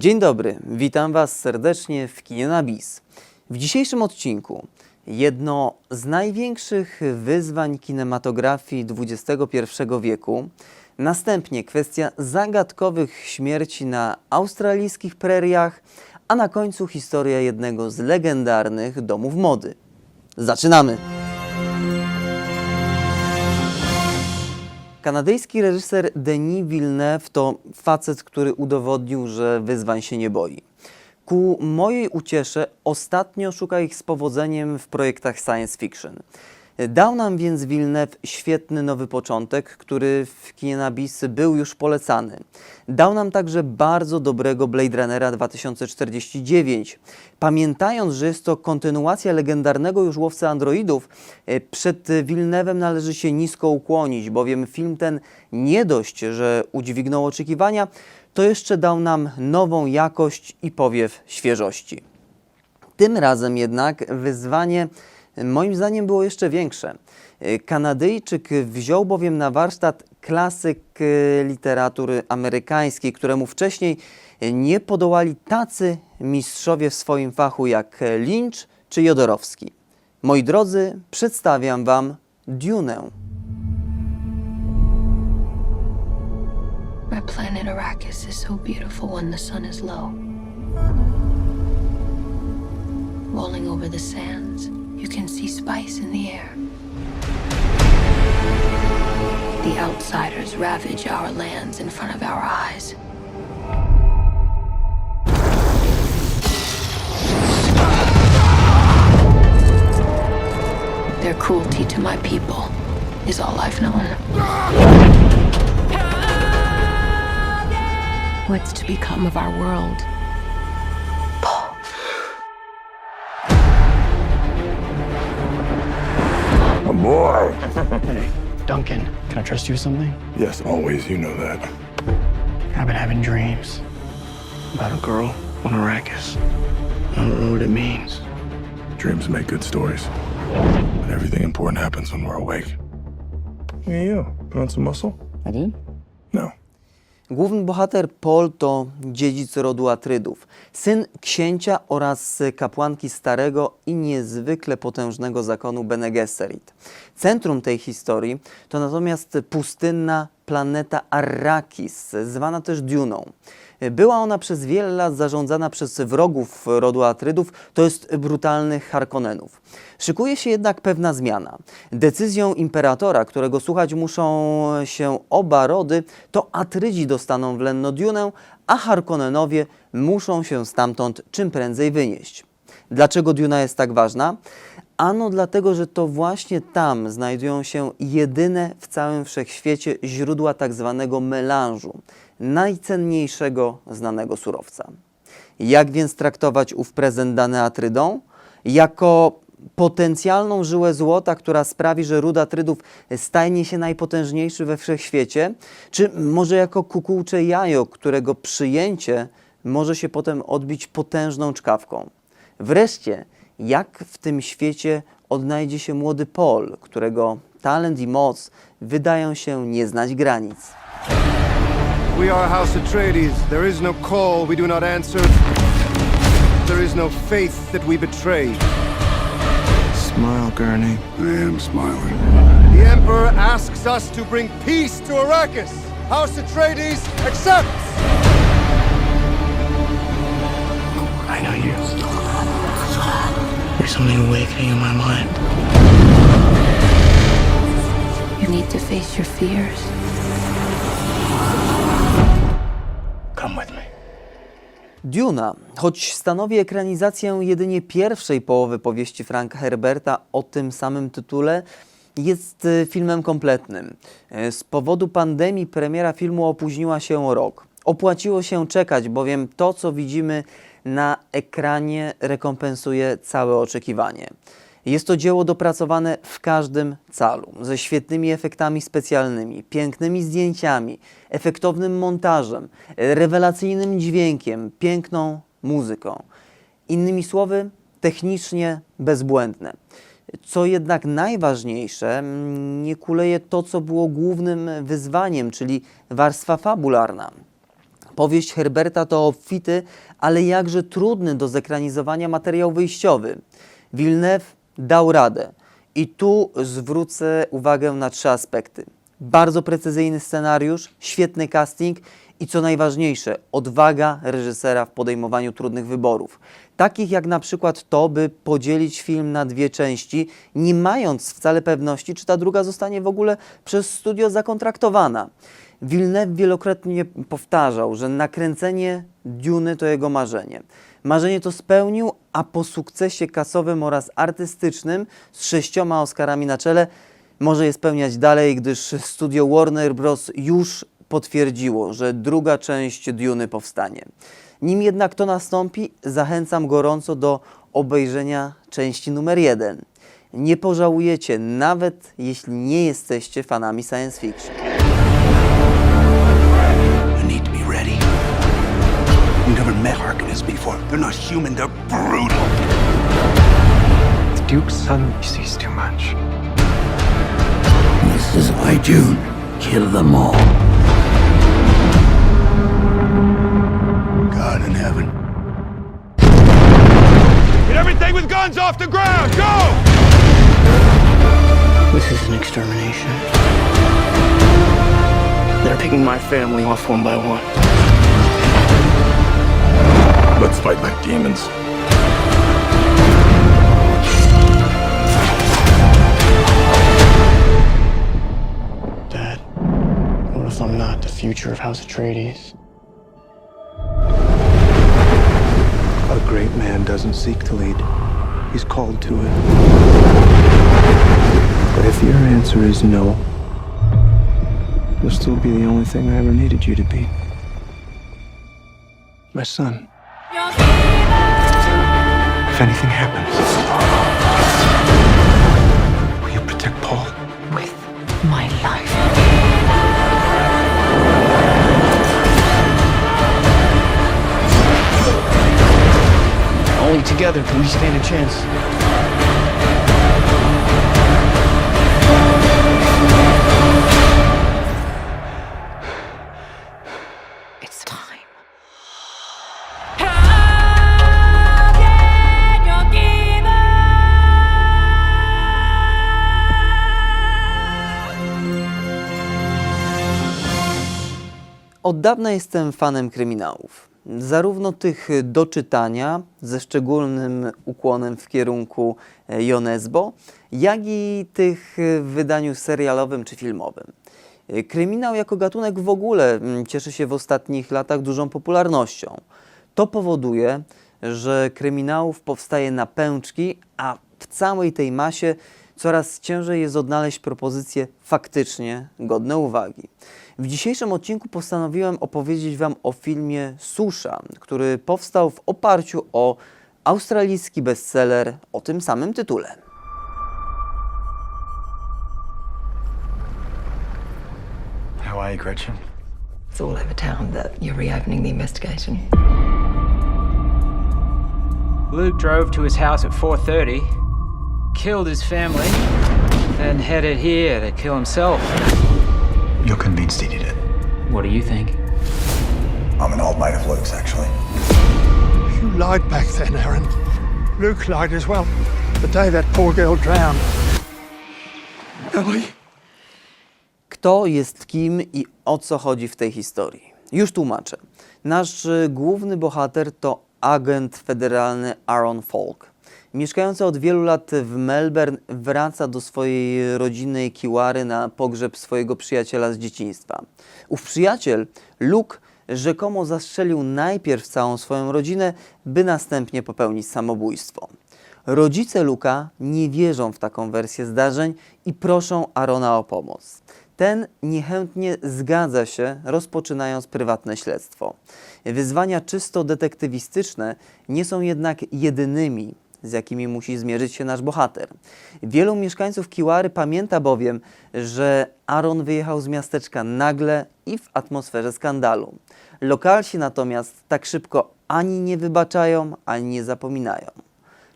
Dzień dobry, witam Was serdecznie w Kinie na Bis. W dzisiejszym odcinku jedno z największych wyzwań kinematografii XXI wieku, następnie kwestia zagadkowych śmierci na australijskich preriach, a na końcu historia jednego z legendarnych domów mody. Zaczynamy! Kanadyjski reżyser Denis Villeneuve to facet, który udowodnił, że wyzwań się nie boi. Ku mojej uciesze ostatnio szuka ich z powodzeniem w projektach science fiction. Dał nam więc Villeneuve świetny nowy początek, który w kinie na bis był już polecany. Dał nam także bardzo dobrego Blade Runnera 2049. Pamiętając, że jest to kontynuacja legendarnego już łowcy androidów, e, przed Villeneuve'em należy się nisko ukłonić, bowiem film ten nie dość, że udźwignął oczekiwania, to jeszcze dał nam nową jakość i powiew świeżości. Tym razem jednak wyzwanie moim zdaniem było jeszcze większe. Kanadyjczyk wziął bowiem na warsztat klasyk e, literatury amerykańskiej, któremu wcześniej nie podołali tacy mistrzowie w swoim fachu jak Lynch czy Jodorowski. Moi drodzy, przedstawiam Wam Dunę. My planet Arrakis is so beautiful when the sun is low. Rolling over the sands, spice in the air. The outsiders ravage our lands in front of our eyes. Their cruelty to my people is all I've known. What's to become of our world? Boy. Hey, Duncan, can I trust you with something? Yes, always. You know that. I've been having dreams about a girl on Arrakis. I don't know what it means. Dreams make good stories. But everything important happens when we're awake. Hey, you. Put on some muscle? I did? No. Główny bohater Paul to dziedzic rodu Atrydów, syn księcia oraz kapłanki starego i niezwykle potężnego zakonu Bene Gesserit. Centrum tej historii to natomiast pustynna planeta Arrakis, zwana też Duną. Była ona przez wiele lat zarządzana przez wrogów rodu Atrydów, to jest brutalnych Harkonnenów. Szykuje się jednak pewna zmiana. Decyzją imperatora, którego słuchać muszą się oba rody, to Atrydzi dostaną w Lenno Dunę, a Harkonnenowie muszą się stamtąd czym prędzej wynieść. Dlaczego Duna jest tak ważna? Ano dlatego, że to właśnie tam znajdują się jedyne w całym wszechświecie źródła tak zwanego melanżu, najcenniejszego znanego surowca. Jak więc traktować ów prezent dany Atrydą? Jako potencjalną żyłę złota, która sprawi, że ród Atrydów stanie się najpotężniejszy we wszechświecie? Czy może jako kukułcze jajo, którego przyjęcie może się potem odbić potężną czkawką? Wreszcie, jak w tym świecie odnajdzie się młody Paul, którego talent i moc wydają się nie znać granic? We are House Atreides. There is no call we do not answer. There is no faith that we betray. Smile, Gurney. I am smiling. The Emperor asks us to bring peace to Arrakis. House Atreides accepts! To face your fears. Come with me. Duna, choć stanowi ekranizację jedynie pierwszej połowy powieści Franka Herberta o tym samym tytule, jest e, filmem kompletnym. E, Z powodu pandemii premiera filmu opóźniła się o rok. Opłaciło się czekać, bowiem to, co widzimy na ekranie, rekompensuje całe oczekiwanie. Jest to dzieło dopracowane w każdym calu, ze świetnymi efektami specjalnymi, pięknymi zdjęciami, efektownym montażem, rewelacyjnym dźwiękiem, piękną muzyką. Innymi słowy, technicznie bezbłędne. Co jednak najważniejsze, mm, nie kuleje to, co było głównym wyzwaniem, czyli warstwa fabularna. Powieść Herberta to obfity, ale jakże trudny do zekranizowania materiał wyjściowy. Villeneuve dał radę. I tu zwrócę uwagę na trzy aspekty. Bardzo precyzyjny scenariusz, świetny casting i co najważniejsze, odwaga reżysera w podejmowaniu trudnych wyborów. Takich jak na przykład to, by podzielić film na dwie części, nie mając wcale pewności, czy ta druga zostanie w ogóle przez studio zakontraktowana. Villeneuve wielokrotnie powtarzał, że nakręcenie Duny to jego marzenie. Marzenie to spełnił, a po sukcesie kasowym oraz artystycznym z sześcioma Oscarami na czele może je spełniać dalej, gdyż studio Warner Bros. już potwierdziło, że druga część Duny powstanie. Nim jednak to nastąpi, zachęcam gorąco do obejrzenia części numer jeden. Nie pożałujecie, nawet jeśli nie jesteście fanami science fiction. Before. They're not human, they're brutal. The Duke's son sees too much. This is why June killed them all. God in heaven. Get everything with guns off the ground! Go! This is an extermination. They're picking my family off one by one. Let's fight like demons. Dad, what if I'm not the future of House Atreides? A great man doesn't seek to lead, he's called to it. But if your answer is no, you'll still be the only thing I ever needed you to be. My son. If anything happens, will you protect Paul? With my life. Only together can we stand a chance. Od dawna jestem fanem kryminałów. Zarówno tych do czytania, ze szczególnym ukłonem w kierunku e, Jonesbo, jak i tych w wydaniu serialowym czy filmowym. E, Kryminał jako gatunek w ogóle mm, cieszy się w ostatnich latach dużą popularnością. To powoduje, że kryminałów powstaje na pęczki, a w całej tej masie coraz ciężej jest odnaleźć propozycje faktycznie godne uwagi. W dzisiejszym odcinku postanowiłem opowiedzieć Wam o filmie Susza, który powstał w oparciu o australijski bestseller o tym samym tytule. How are you, Gretchen? It's all over town that you're reopening the investigation. Luke drove to his house at 4:30, killed his family, then headed here to kill himself. You're convinced he did it. What do you think? I'm an old mate of Luke's, actually. You lied back then, Aaron. Luke lied as well. The day that poor girl drowned. Ellie? Kto jest kim i o co chodzi w tej historii? Już tłumaczę. Nasz główny bohater to agent federalny Aaron Falk. Mieszkający od wielu lat w Melbourne, wraca do swojej rodzinnej Kiwary na pogrzeb swojego przyjaciela z dzieciństwa. Ów przyjaciel, Luke, rzekomo zastrzelił najpierw całą swoją rodzinę, by następnie popełnić samobójstwo. Rodzice Luka nie wierzą w taką wersję zdarzeń i proszą Arona o pomoc. Ten niechętnie zgadza się, rozpoczynając prywatne śledztwo. Wyzwania czysto detektywistyczne nie są jednak jedynymi, z jakimi musi zmierzyć się nasz bohater. Wielu mieszkańców Kiwary pamięta bowiem, że Aaron wyjechał z miasteczka nagle i w atmosferze skandalu. Lokalsi natomiast tak szybko ani nie wybaczają, ani nie zapominają.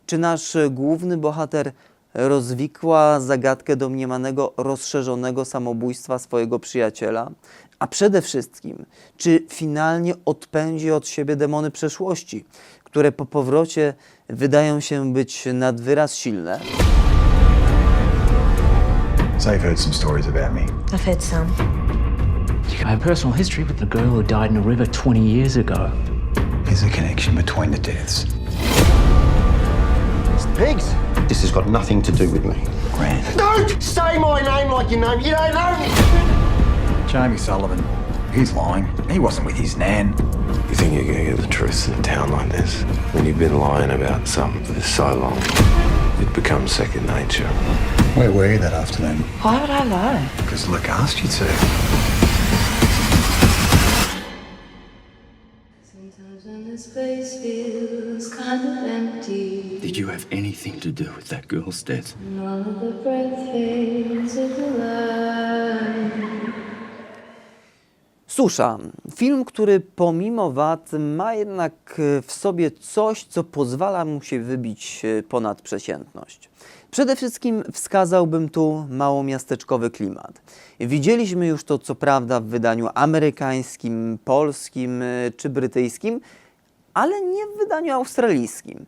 Czy nasz główny bohater rozwikła zagadkę domniemanego rozszerzonego samobójstwa swojego przyjaciela, A przede wszystkim, czy finalnie odpędzi od siebie demony przeszłości, które po powrocie wydają się być nad wyraz silne? So you've heard some stories about me. I've heard some. I have personal history with the girl who died in a river 20 years ago. Is a connection between the deaths. Pigs! This has got nothing to do with me. Grant. Don't say my name like you know. You don't know me. Jamie Sullivan. He's lying. He wasn't with his nan. You think you're gonna get the truth in a town like this? When you've been lying about something for so long, it becomes second nature. Where were you that afternoon? Why would I lie? Because Luke asked you to. Sometimes when this place feels kind of empty, Did you have anything to do with that girl's death? Susza. Film, który pomimo wad ma jednak e, w sobie coś, co pozwala mu się wybić e, ponad przeciętność. Przede wszystkim wskazałbym tu małomiasteczkowy klimat. Widzieliśmy już to co prawda w wydaniu amerykańskim, polskim e, czy brytyjskim, ale nie w wydaniu australijskim.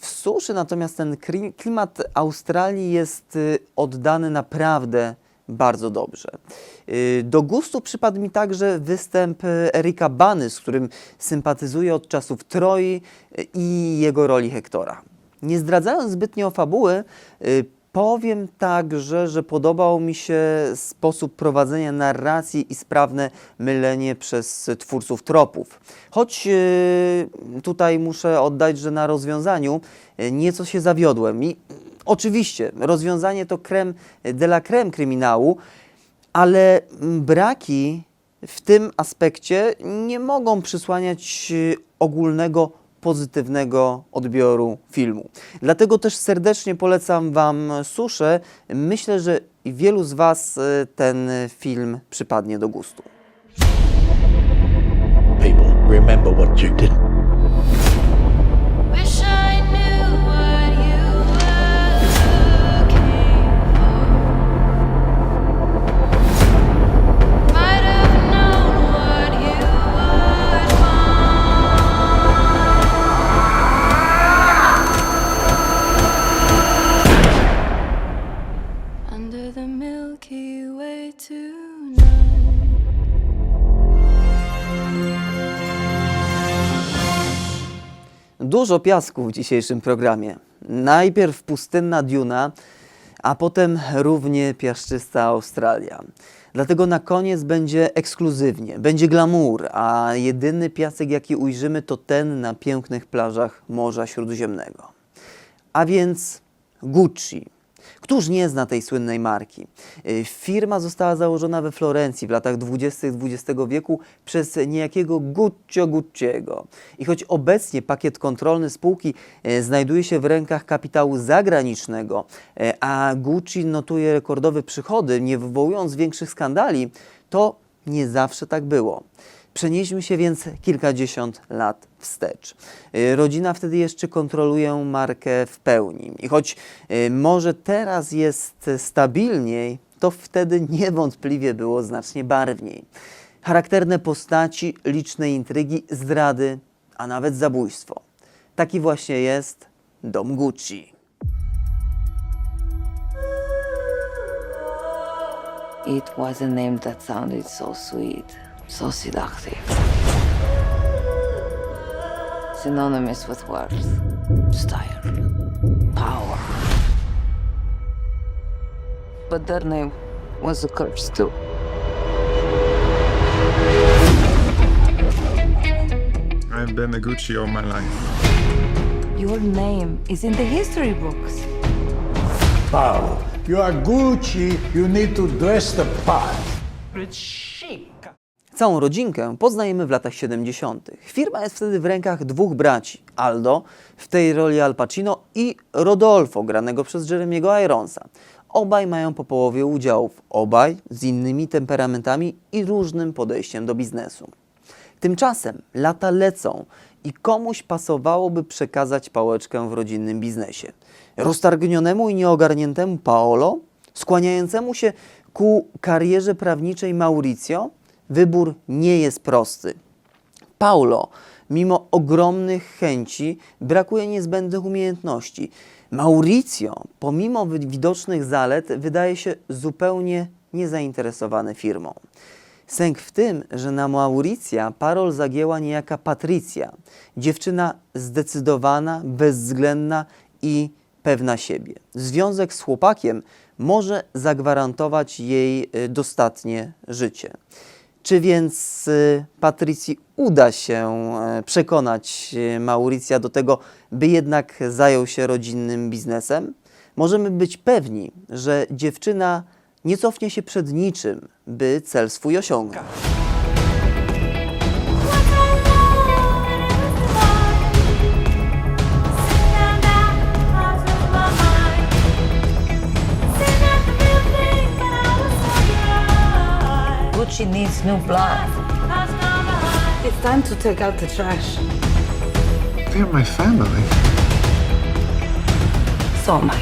W suszy natomiast ten klimat Australii jest oddany naprawdę bardzo dobrze. Y, Do gustu przypadł mi także występ y, Erika Bany, z którym sympatyzuję od czasów Troi y, i jego roli Hektora. Nie zdradzając zbytnio fabuły, powiem także, że podobał mi się sposób prowadzenia narracji i sprawne mylenie przez twórców tropów. Choć tutaj muszę oddać, że na rozwiązaniu nieco się zawiodłem. I oczywiście rozwiązanie to creme de la creme kryminału, ale mm, braki w tym aspekcie nie mogą przysłaniać y, ogólnego pozytywnego odbioru filmu. Dlatego też serdecznie polecam Wam Suszę. Myślę, że wielu z Was y, ten film przypadnie do gustu. People, remember what you did. Dużo piasku w dzisiejszym programie. Najpierw pustynna Duna, a potem równie piaszczysta Australia. Dlatego na koniec będzie ekskluzywnie, będzie glamour, a jedyny piasek, jaki ujrzymy, to ten na pięknych plażach Morza Śródziemnego. A więc Gucci. Któż nie zna tej słynnej marki? Y, Firma została założona we Florencji w latach 20. XX wieku przez niejakiego Guccio Gucciego. I choć obecnie pakiet kontrolny spółki e, znajduje się w rękach kapitału zagranicznego, e, a Gucci notuje rekordowe przychody, nie wywołując większych skandali, to nie zawsze tak było. Przenieśmy się więc kilkadziesiąt lat wstecz. Y, Rodzina wtedy jeszcze kontroluje markę w pełni. I choć y, może teraz jest stabilniej, to wtedy niewątpliwie było znacznie barwniej. Charakterne postaci, liczne intrygi, zdrady, a nawet zabójstwo. Taki właśnie jest dom Gucci. It was a name that sounded so sweet, so seductive. Synonymous with worth, style, power. But their name was a curse too. I've been a Gucci all my life. Your name is in the history books. Paolo, you are Gucci. You need to dress the part. Całą rodzinkę poznajemy w latach 70. Firma jest wtedy w rękach dwóch braci, Aldo, w tej roli Al Pacino i Rodolfo, granego przez Jeremiego Ironsa. Obaj mają po połowie udziałów, obaj z innymi temperamentami i różnym podejściem do biznesu. Tymczasem lata lecą i komuś pasowałoby przekazać pałeczkę w rodzinnym biznesie. Roztargnionemu i nieogarniętemu Paolo, skłaniającemu się ku karierze prawniczej Mauricio, wybór nie jest prosty. Paulo, mimo ogromnych chęci, brakuje niezbędnych umiejętności. Mauricio, pomimo widocznych zalet, wydaje się zupełnie niezainteresowany firmą. Sęk w tym, że na Mauricja parol zagięła niejaka Patrycja, dziewczyna zdecydowana, bezwzględna i pewna siebie. Związek z chłopakiem może zagwarantować jej y, dostatnie życie. Czy więc y, Patrycji uda się y, przekonać y, Mauricja do tego, by jednak zajął się rodzinnym biznesem? Możemy być pewni, że dziewczyna nie cofnie się przed niczym, by cel swój osiągnąć. Gucci needs new blood. It's time to take out the trash. They're my family. So am I.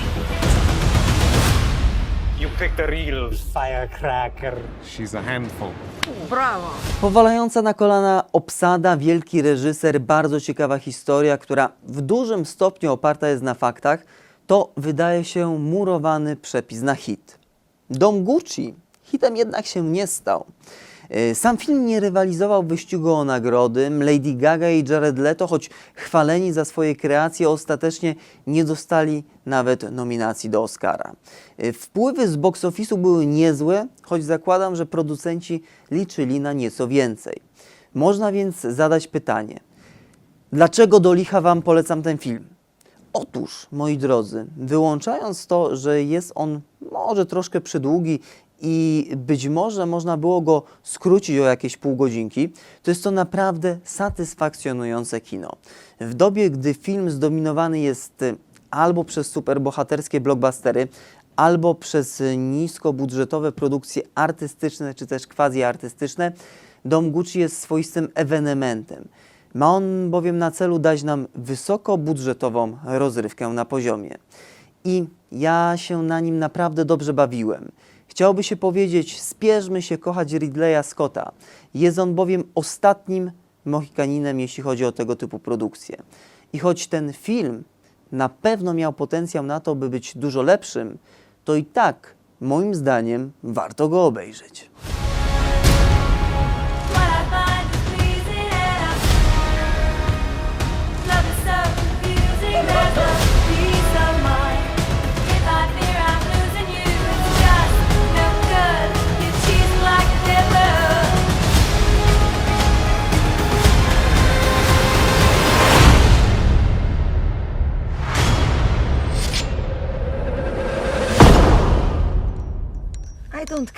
You picked a real firecracker. She's a handful. Bravo. Powalająca na kolana obsada, wielki reżyser, bardzo ciekawa historia, która w dużym stopniu oparta jest na faktach, to wydaje się murowany przepis na hit. Dom Gucci hitem jednak się nie stał. Yy, Sam film nie rywalizował w wyścigu o nagrody. Lady Gaga i Jared Leto, choć chwaleni za swoje kreacje, ostatecznie nie dostali nawet nominacji do Oscara. Yy, Wpływy z box office'u były niezłe, choć zakładam, że producenci liczyli na nieco więcej. Można więc zadać pytanie, dlaczego do licha Wam polecam ten film? Otóż, moi drodzy, wyłączając to, że jest on może troszkę przydługi i być może można było go skrócić o jakieś pół godzinki, to jest to naprawdę satysfakcjonujące kino. W dobie, gdy film zdominowany jest y, albo przez superbohaterskie blockbustery, albo przez niskobudżetowe produkcje artystyczne czy też quasi-artystyczne, Dom Gucci jest swoistym ewenementem. Ma on bowiem na celu dać nam wysokobudżetową rozrywkę na poziomie. I ja się na nim naprawdę dobrze bawiłem. Chciałoby się powiedzieć, spieszmy się kochać Ridleya Scotta. Jest on bowiem ostatnim Mohikaninem, jeśli chodzi o tego typu produkcje. I choć ten film na pewno miał potencjał na to, by być dużo lepszym, to i tak, moim zdaniem, warto go obejrzeć.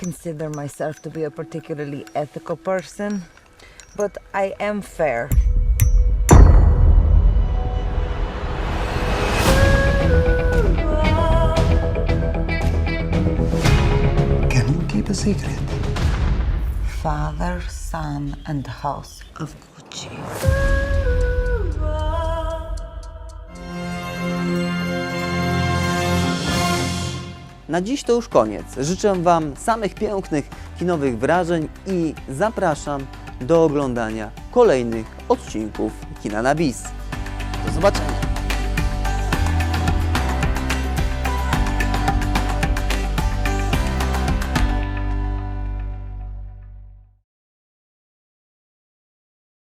Consider myself to be a particularly ethical person, but I am fair. Can you keep a secret? Father, son, and house of Gucci. Na dziś to już koniec. Życzę Wam samych pięknych kinowych wrażeń i zapraszam do oglądania kolejnych odcinków Kina na Bis. Do zobaczenia!